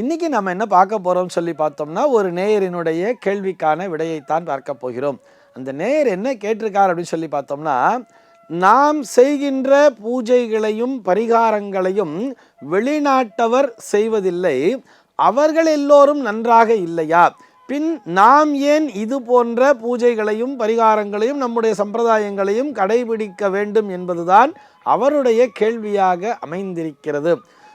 இன்றைக்கி நம்ம என்ன பார்க்க போகிறோம்னு சொல்லி பார்த்தோம்னா ஒரு நேயரினுடைய கேள்விக்கான விடையைத்தான் பார்க்க போகிறோம். அந்த நேயர் என்ன கேட்டிருக்கார் அப்படின்னு சொல்லி பார்த்தோம்னா நாம் செய்கின்ற பூஜைகளையும் பரிகாரங்களையும் வெளிநாட்டவர் செய்வதில்லை. அவர்கள் எல்லோரும் நன்றாக இல்லையா? பின் நாம் ஏன் இது போன்ற பூஜைகளையும் பரிகாரங்களையும் நம்முடைய சம்பிரதாயங்களையும் கடைபிடிக்க வேண்டும் என்பதுதான் அவருடைய கேள்வியாக அமைந்திருக்கிறது.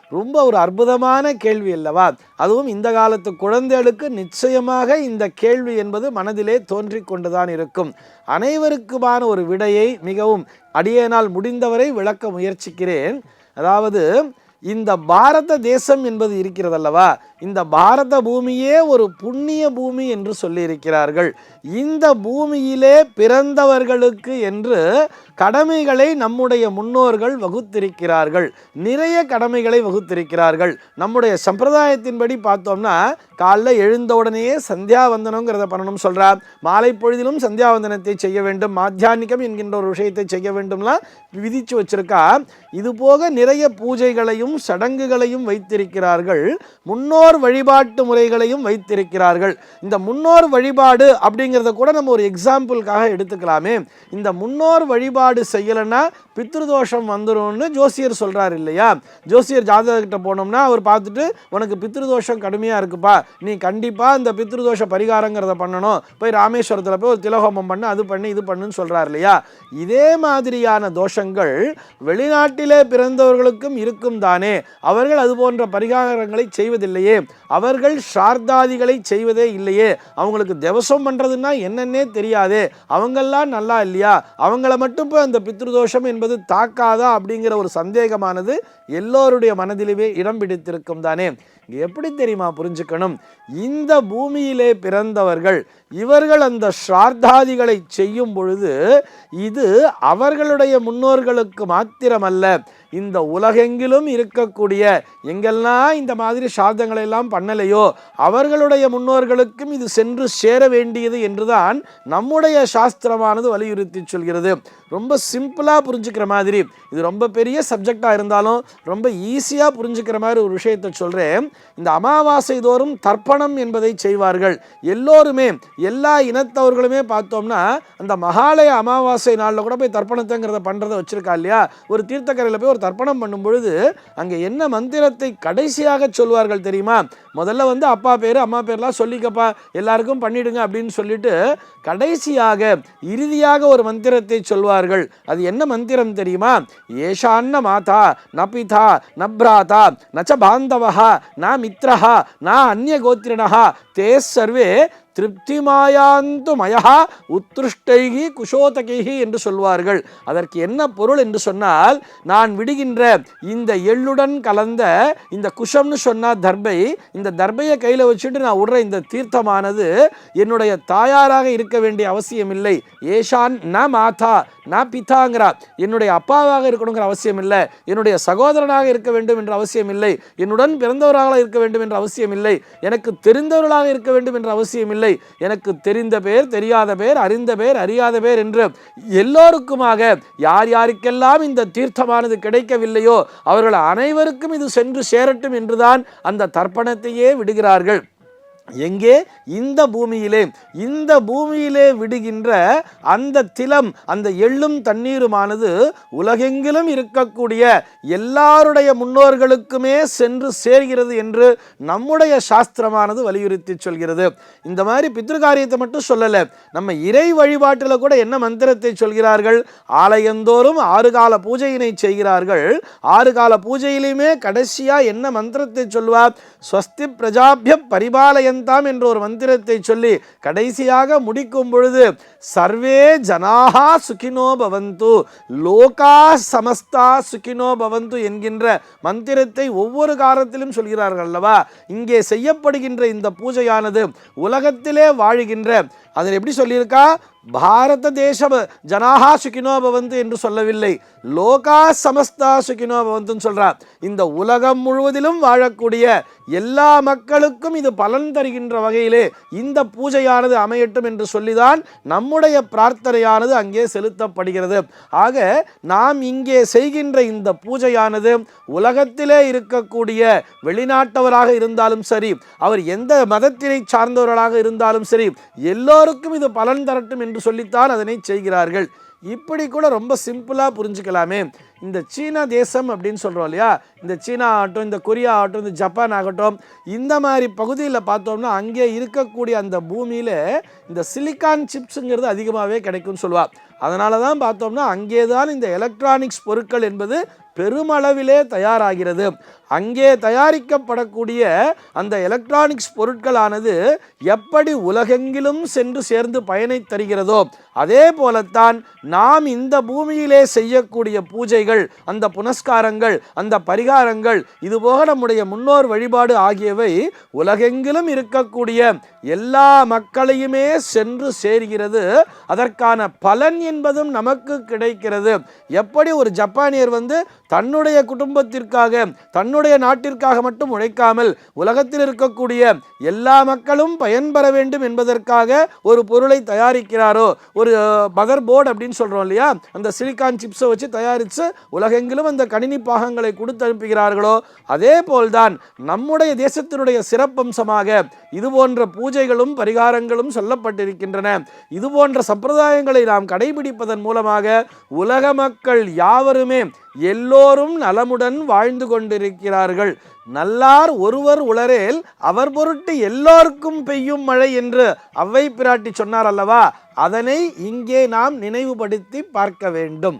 ரொம்ப ஒரு அற்புதமான கேள்வி அல்லவா? அதுவும் இந்த காலத்து குழந்தைகளுக்கு நிச்சயமாக இந்த கேள்வி என்பது மனதிலே தோன்றி கொண்டுதான் இருக்கும். அனைவருக்குமான ஒரு விடையை மிகவும் அடியேனால் முடிந்தவரை விளக்க முயற்சிக்கிறேன். அதாவது இந்த பாரத தேசம் என்பது இருக்கிறதல்லவா? இந்த பாரத பூமியே ஒரு புண்ணிய பூமி என்று சொல்லியிருக்கிறார்கள். இந்த பூமியிலே பிறந்தவர்களுக்கு என்று கடமைகளை நம்முடைய முன்னோர்கள் வகுத்திருக்கிறார்கள். நிறைய கடமைகளை வகுத்திருக்கிறார்கள். நம்முடைய சம்பிரதாயத்தின்படி பார்த்தோம்னா காலைல எழுந்த உடனேயே சந்தியாவந்தனங்கிறத பண்ணணும் சொல்கிறார் மாலை பொழுதிலும் சந்தியாவந்தனத்தை செய்ய வேண்டும். மாத்தியானிக்கம் என்கின்ற ஒரு விஷயத்தை செய்ய வேண்டும்லாம் விதித்து வச்சிருக்கா. இது போக நிறைய பூஜைகளையும் சடங்குகளையும் வைத்திருக்கிறார்கள். முன்னோர் முன்னோர் வழிபாட்டு முறைகளையும் வைத்திருக்கிறார்கள். இந்த முன்னோர் வழிபாடு அப்படிங்கிறத கூட நம்ம ஒரு எக்ஸாம்பிளுக்காக எடுத்துக்கலாமே. இந்த முன்னோர் வழிபாடு செய்யலைன்னா பித்ருதோஷம் வந்துடும்னு ஜோசியர் சொல்கிறார் இல்லையா? ஜோசியர் ஜாதகர்கிட்ட போனோம்னா அவர் பார்த்துட்டு உனக்கு பித்ருதோஷம் கடுமையாக இருக்குப்பா. நீ கண்டிப்பாக இந்த பித்ருதோஷ பரிகாரங்கிறத பண்ணணும். போய் ராமேஸ்வரத்தில் போய் ஒரு திலகோமம் பண்ணு அது பண்ணு இது பண்ணுன்னு சொல்கிறார் இல்லையா? இதே மாதிரியான தோஷங்கள் வெளிநாட்டிலே பிறந்தவர்களுக்கும் இருக்கும் தானே. அவர்கள் அது போன்ற பரிகாரங்களை செய்வதில்லையே. அவர்கள் சார்தாதிகளை செய்வதே இல்லையே. அவங்களுக்கு திவசம் பண்ணுறதுன்னா என்னன்னே தெரியாதே. அவங்கெல்லாம் நல்லா இல்லையா? அவங்கள மட்டும் போய் அந்த பித்ருதோஷம் என்பது தாக்காதா அப்படிங்கிற ஒரு சந்தேகமானது எல்லோருடைய மனதிலுமே இடம் பிடித்திருக்கும் தானே. எப்படி தெரியுமா புரிஞ்சுக்கணும்? இந்த பூமியிலே பிறந்தவர்கள் இவர்கள் அந்த ஸ்ரார்த்தாதிகளை செய்யும் பொழுது இது அவர்களுடைய முன்னோர்களுக்கு மாத்திரமல்ல இந்த உலகெங்கிலும் இருக்கக்கூடிய எங்கெல்லாம் இந்த மாதிரி சாதங்களை எல்லாம் பண்ணலையோ அவர்களுடைய முன்னோர்களுக்கும் இது சென்று சேர வேண்டியது என்றுதான் நம்முடைய சாஸ்திரமானது வலியுறுத்தி சொல்கிறது. ரொம்ப சிம்பிளாக புரிஞ்சுக்கிற மாதிரி இது ரொம்ப பெரிய சப்ஜெக்டாக இருந்தாலும் ரொம்ப ஈஸியாக புரிஞ்சுக்கிற மாதிரி ஒரு விஷயத்தை சொல்கிறேன் இந்த அமாவாசை தோறும் தர்ப்பணம் என்பதை செய்வார்கள். எல்லோருமே எல்லா இனத்தவர்களுமே பார்த்தோம்னா அந்த மகாலய அமாவாசை நாளில் கூட போய் தர்ப்பணத்தைங்கிறத பண்ணுறத வச்சுருக்கா இல்லையா? ஒரு தீர்த்தக்கரையில் போய் ஒரு தர்ப்பணம் பண்ணும் பொழுது அங்கே என்ன மந்திரத்தை கடைசியாக சொல்வார்கள் தெரியுமா? முதல்ல வந்து அப்பா பேர் அம்மா பேர்லாம் சொல்லிக்கப்பா எல்லாருக்கும் பண்ணிடுங்க அப்படின்னு சொல்லிட்டு கடைசியாக இறுதியாக ஒரு மந்திரத்தை சொல்வார்கள். அது என்ன மந்திரம் தெரியுமா? ஏஷான்ன மாதா ந பிதா ந பிராதா நச்ச பாந்தவஹா ந மித்ரஹா ந அந்நிய கோத்திரனஹா தே சர்வே திருப்திமாயாந்து மயா உத்ருஷ்டைகி குஷோதகைகி என்று சொல்வார்கள். அதற்கு என்ன பொருள் என்று சொன்னால் நான் விடுகின்ற இந்த எள்ளுடன் கலந்த இந்த குஷம்னு சொன்னா தர்பை இந்த தர்பையை கையில் வச்சுட்டு நான் விடுற இந்த தீர்த்தமானது என்னுடைய தாயாராக இருக்க வேண்டிய அவசியம் இல்லை ஏஷான் ந மாதா நான் பிதாங்கிறா. என்னுடைய அப்பாவாக இருக்கணுங்கிற அவசியம் இல்லை. என்னுடைய சகோதரனாக இருக்க வேண்டும் என்ற அவசியம் இல்லை. என்னுடன் பிறந்தவராக இருக்க வேண்டும் என்ற அவசியம் இல்லை. எனக்கு தெரிந்தவர்களாக இருக்க வேண்டும் என்ற அவசியம் இல்லை. எனக்கு தெரிந்த பேர் தெரியாத பேர் அறிந்த பேர் அறியாத பேர் என்று எல்லோருக்குமாக யார் யாருக்கெல்லாம் இந்த தீர்த்தமானது கிடைக்கவில்லையோ அவர்கள் அனைவருக்கும் இது சென்று சேரட்டும் என்றுதான் அந்த தர்ப்பணத்தையே விடுகிறார்கள். எங்கே? இந்த பூமியிலே. இந்த பூமியிலே விடுகின்ற அந்த திலம் அந்த எள்ளும் தண்ணீருமானது உலகெங்கிலும் இருக்கக்கூடிய எல்லாருடைய முன்னோர்களுக்குமே சென்று சேர்கிறது என்று நம்முடைய சாஸ்திரமானது வலியுறுத்தி சொல்கிறது. இந்த மாதிரி பித்ருகாரியத்தை மட்டும் சொல்லலை. நம்ம இறை வழிபாட்டில் கூட என்ன மந்திரத்தை சொல்கிறார்கள்? ஆலயந்தோறும் ஆறு கால பூஜையினை செய்கிறார்கள். ஆறு கால பூஜையிலுமே கடைசியாக என்ன மந்திரத்தை சொல்வார்? ஸ்வஸ்தி பிரஜாபிய பரிபாலயன் தாம் என்ற ஒரு மந்திரத்தை சொல்லி கடைசியாக முடிக்கும் பொழுது சர்வே ஜனாகா சுகினோ பவந்து லோகா சமஸ்தா சுகினோ பவந்து என்கின்ற மந்திரத்தை ஒவ்வொரு காலத்திலும் சொல்கிறார்கள் அல்லவா? இங்கே செய்யப்படுகின்ற இந்த பூஜையானது உலகத்திலே வாழுகின்ற அதில் எப்படி சொல்லியிருக்கா? பாரத தேச ஜனாகா சுகினோ பவந்து என்று சொல்லவில்லை. லோகா சமஸ்தா சுகினோ பவந்துன்னு சொல்கிறார் இந்த உலகம் முழுவதிலும் வாழக்கூடிய எல்லா மக்களுக்கும் இது பலன் தருகின்ற வகையிலே இந்த பூஜையானது அமையட்டும் என்று சொல்லிதான் நம்முடைய பிரார்த்தனையானது அங்கே செலுத்தப்படுகிறது. ஆக நாம் இங்கே செய்கின்ற இந்த பூஜையானது உலகத்திலே இருக்கக்கூடிய வெளிநாட்டவராக இருந்தாலும் சரி அவர் எந்த மதத்தினை சார்ந்தவர்களாக இருந்தாலும் சரி எல்லோருக்கும் இது பலன் தரட்டும் என்று சொல்லித்தான் அதனை செய்கிறார்கள். இப்படி கூட ரொம்ப சிம்பிளாக புரிஞ்சுக்கலாமே. இந்த சீனா தேசம் அப்படின்னு சொல்கிறோம் இல்லையா? இந்த சீனா ஆகட்டும் இந்த கொரியா ஆகட்டும் இந்த ஜப்பான் ஆகட்டும் இந்த மாதிரி பகுதியில் பார்த்தோம்னா அங்கே இருக்கக்கூடிய அந்த பூமியில் இந்த சிலிக்கான் சிப்ஸுங்கிறது அதிகமாகவே கிடைக்கும்னு சொல்லுவாள் அதனால தான் பார்த்தோம்னா அங்கே தான் இந்த எலக்ட்ரானிக்ஸ் பொருட்கள் என்பது பெருமளவிலே தயாராகிறது. அங்கே தயாரிக்கப்படக்கூடிய அந்த எலக்ட்ரானிக்ஸ் பொருட்களானது எப்படி உலகெங்கிலும் சென்று சேர்ந்து பயனை தருகிறதோ அதே போலத்தான் நாம் இந்த பூமியிலே செய்யக்கூடிய பூஜைகள் அந்த புனஸ்காரங்கள் அந்த பரிகாரங்கள் இதுபோக நம்முடைய முன்னோர் வழிபாடு ஆகியவை உலகெங்கிலும் இருக்கக்கூடிய எல்லா மக்களையுமே சென்று சேர்கிறது. அதற்கான பலன் என்பதும் நமக்கு கிடைக்கிறது. எப்படி ஒரு ஜப்பானியர் வந்து தன்னுடைய குடும்பத்திற்காக தன்னுடைய நாட்டிற்காக மட்டும் உழைக்காமல் உலகத்தில் இருக்கக்கூடிய எல்லா மக்களும் பயன்பெற வேண்டும் என்பதற்காக ஒரு பொருளை தயாரிக்கிறாரோ ஒரு மதர் போர்டு அப்படின்னு சொல்கிறோம் இல்லையா? அந்த சிலிக்கான் சிப்ஸை வச்சு தயாரித்து உலகெங்கிலும் அந்த கணினி பாகங்களை கொடுத்து அனுப்புகிறார்களோ அதே போல்தான் நம்முடைய தேசத்தினுடைய சிறப்பம்சமாக இது போன்ற பூஜைகளும் பரிகாரங்களும் சொல்லப்பட்டிருக்கின்றன. இது போன்ற சம்பிரதாயங்களை நாம் கடைபிடிப்பதன் மூலமாக உலக மக்கள் யாவருமே எல்லோரும் நலமுடன் வாழ்ந்து கொண்டிருக்கிறார்கள். நல்லார் ஒருவர் உளரேல் அவர் பொருட்டு எல்லோருக்கும் பெய்யும் மழை என்று அவ்வை பிராட்டி சொன்னார் அல்லவா? அதனை இங்கே நாம் நினைவுபடுத்தி பார்க்க வேண்டும்.